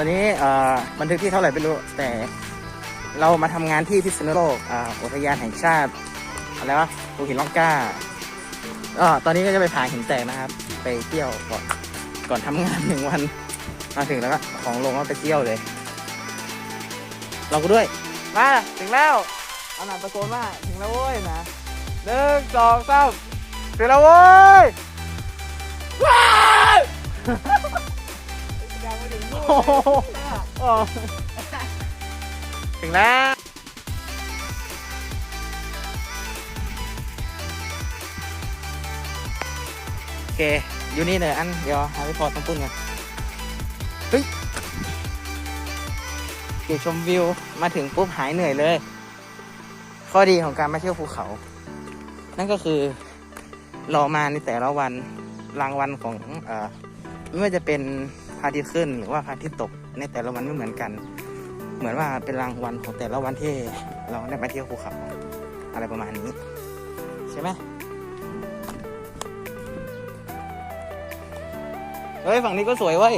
ตอนนี้บันทึกที่เท่าไหร่ไม่รู้ แต่เรามาทำงานที่พิษณุโลกอุทยานแห่งชาติอะไรวะภูหินล่องกล้าก็ตอนนี้ก็จะไปผาหินแตกนะครับ ไปเที่ยวก่อนก่อนทำงานหนึ่งวันมาถึงแล้วก็ของลงก็ไปเที่ยวเลย เราก็ด้วย มาถึงแล้วเอาหนาตะโกนว่าถึงแล้วเว้ยนะหนึ่งสองสามถึงแล้วเว้ยว้าย โหถึงแล้ว โอเค อยู่นี่เลยอัน เดี๋ยวหาไปพอต้องปุ้นกันเฮ้ยเก็บชมวิว มาถึงปุ๊บหายเหนื่อยเลย ข้อดีของการมาเที่ยวภูเขา นั่นก็คือรอมาในแต่ละวันรางวัลของเออไม่ว่าจะเป็น พระอาทิตย์ขึ้นหรือว่าพระอาทิตย์ตกในแต่ละวันไม่เหมือนกัน เหมือนว่าเป็นรางวัลของแต่ละวันที่เราได้ไปเที่ยวภูเขาอะไรประมาณนี้ใช่ไหมเฮ้ยฝั่งนี้ก็สวยเว้ย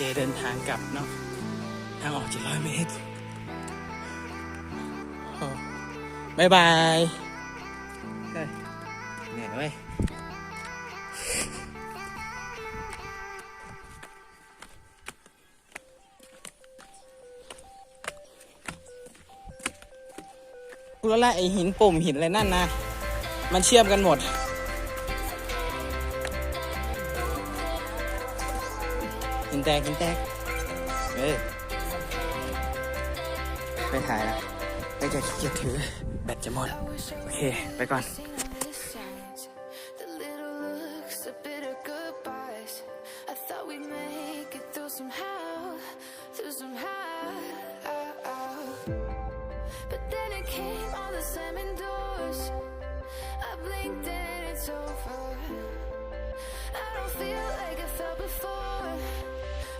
เคเดินทางกลับเนาะทางออก700เมตรโอ้บายบายเฮ้ยเหนื่อยเว้ยรู้ละไอหินปุ่มหินอะไรนั่นนะ มันเชื่อมกันหมด chính xác chính xác ê. Phải thải là bây giờ chỉ thứ bẹt cho một ok bye con. Came all the slamming doors. I blinked and it's over.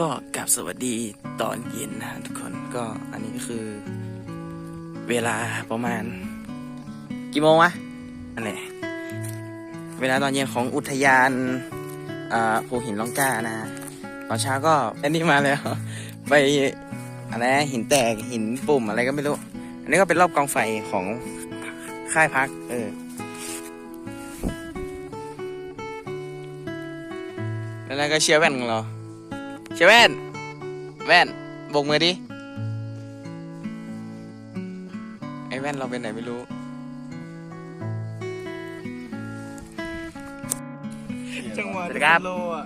ก็กลับสวัสดีตอนเย็นนะทุกคนก็อันนี้คือ เวลาประมาณ กี่โมงวะอันไหนเวลาตอนเย็นของอุทยานอ่าภูหินล่องกล้านะตอนเช้าก็อันนี้มาแล้ว ไปอะไรหินแตกหินปุ่มอะไรก็ไม่รู้ อันนี้ก็เป็นรอบกองไฟของค่ายพัก เออแล้วก็เชียร์แว่นของเรา ชยร์แว่น แว่นโบกมือดิ ไอ้แว่นเราเป็นไหนไม่รู้ จังหวะสวัสดีครับ โลอะ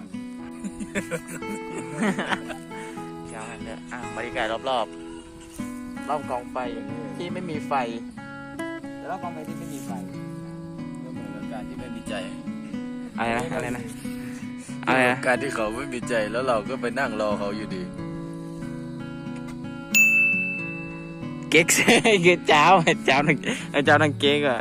เช้าเนี่ยอะบรรยากาศรอบๆ รอบกองไฟที่ไม่มีไฟแต่รอบกองไฟที่ไม่มีไฟก็เหมือนกับการที่ไม่มีใจ อะไรนะ อะไรนะ อะไรนะการที่เขาไม่มีใจแล้วเราก็ไปนั่งรอเขาอยู่ดี เก๊กเก๊กเจ้าเจ้าหนึ่งเจ้าหนึ่งเก๊กอะ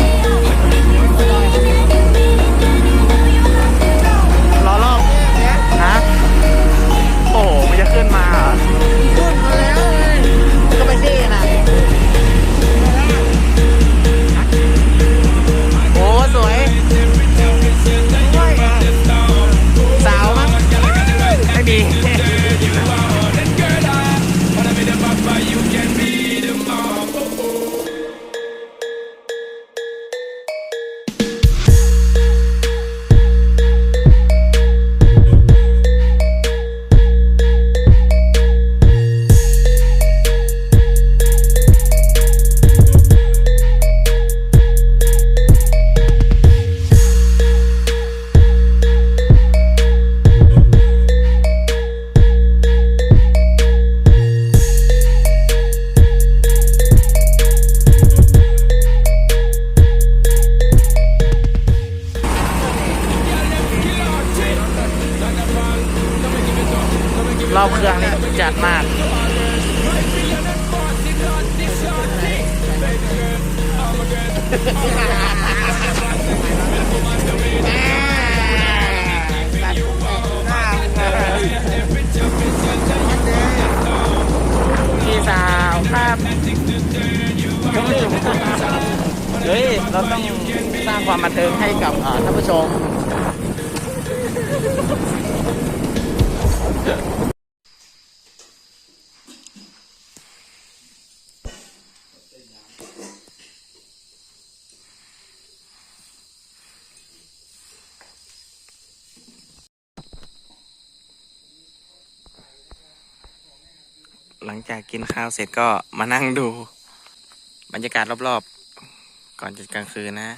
จัดมากพี่สาวครับเฮ้ย เราต้องสร้างความบันเทิงให้กับท่านผู้ชม ลังจากกินข้าวเสร็จก็มานั่งดู บรรยากาศรอบๆ ก่อนจะกลางคืนนะ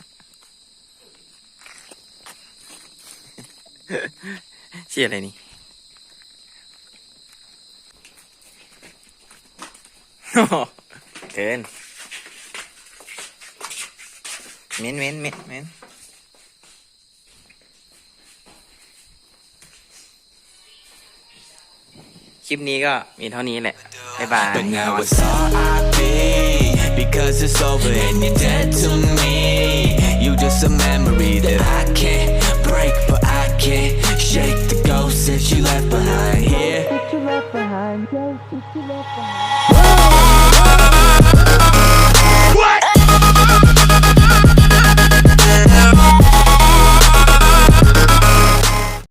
เชี่ยอะไรนี่เกินเม้นเม้นเม้นเม้น ลิปนี้ก็มีเท่านี้แหละ บ๊ายบาย Because it's over and you're dead to me. You just a memory that I can't